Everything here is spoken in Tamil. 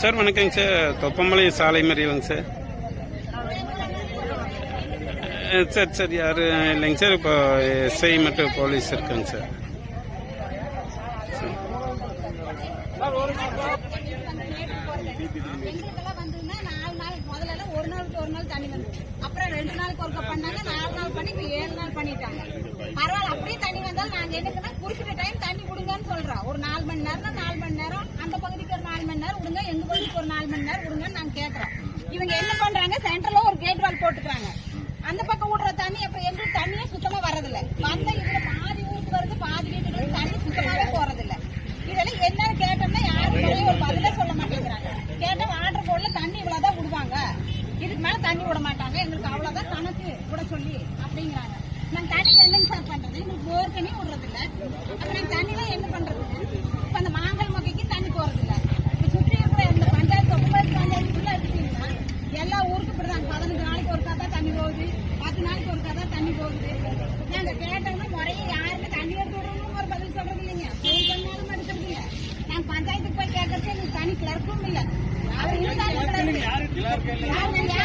சார் வணக்கங்க சார். தொப்பமலை சாலை மறியலுங்க சார். சார் சார் யார்? இல்லைங்க சார் இப்போ எஸ்ஐ மற்றும் போலீஸ் இருக்குங்க சார். ஒரு நாள் தண்ணி வந்து அப்புறம் ரெண்டு நாளுக்கு ஒருக்க பண்ணாங்க நாலு நாள் பண்ணி இப்போ ஏழு நாள் பண்ணிட்டாங்க பரவாயில்ல அப்படியே தண்ணி வந்தாலும் நாங்கள் என்னக்குன்னா குறிப்பிட்ட டைம் எங்க வீட்டுக்கு ஒரு நாலு மணி நேரம் விடுங்கன்னு நாங்க கேக்குறோம். இவங்க என்ன பண்றாங்க? சென்டர்ல ஒரு கேட் வால் போட்டுக்கிறாங்க அந்த பக்கம் விடுற தண்ணி அப்புறம் எங்களுக்கு தண்ணியே சுத்தமா வர்றதில்ல. வந்த இதுல பாதி ஊருக்கு வருது பாதி வீட்டுக்கு தண்ணி சுத்தமாவே போறதில்ல. இதெல்லாம் என்னன்னு கேட்டோம்னா யாரும் ஒரு பதிலே சொல்ல மாட்டேங்கிறாங்க. கேட்டா வாட்டர் போர்ட்ல தண்ணி இவ்வளவுதான் விடுவாங்க. இதுக்கு மேல தண்ணி விட மாட்டாங்க. எங்களுக்கு அவ்வளவுதான் கணக்கு விட சொல்லி அப்படிங்கிறாங்க. நாங்க தண்ணி என்னங்க சார் பண்றது? எங்களுக்கு போர் தண்ணி விடுறது இல்ல அப்ப நாங்க தண்ணிலாம் என்ன பண்றது இப்ப அந்த மாங்கல் மொக்கைக்கு தண்ணி போறது இல்ல இப்ப சுற்றி இருக்கிற இந்த பஞ்சாயத்து ஒன்பது பஞ்சாயத்துக்குள்ள எடுத்துட்டீங்கன்னா எல்லா ஊருக்கும் இப்படிதான் பதினஞ்சு நாளைக்கு ஒரு தான் தண்ணி போகுது பத்து நாளைக்கு ஒரு தான் தண்ணி போகுது. நாங்க கேட்டோம்னா முறையே யாருமே தண்ணி எடுத்து ஒரு பதில் சொல்றது இல்லைங்க. ஃபோன் பண்ணாலும் எடுக்கிறது இல்ல நாங்க பஞ்சாயத்துக்கு போய் கேட்கறது எங்களுக்கு தனி கிளர்க்கும் இல்ல. அவர் இருந்தாலும் கிளர்க்கு.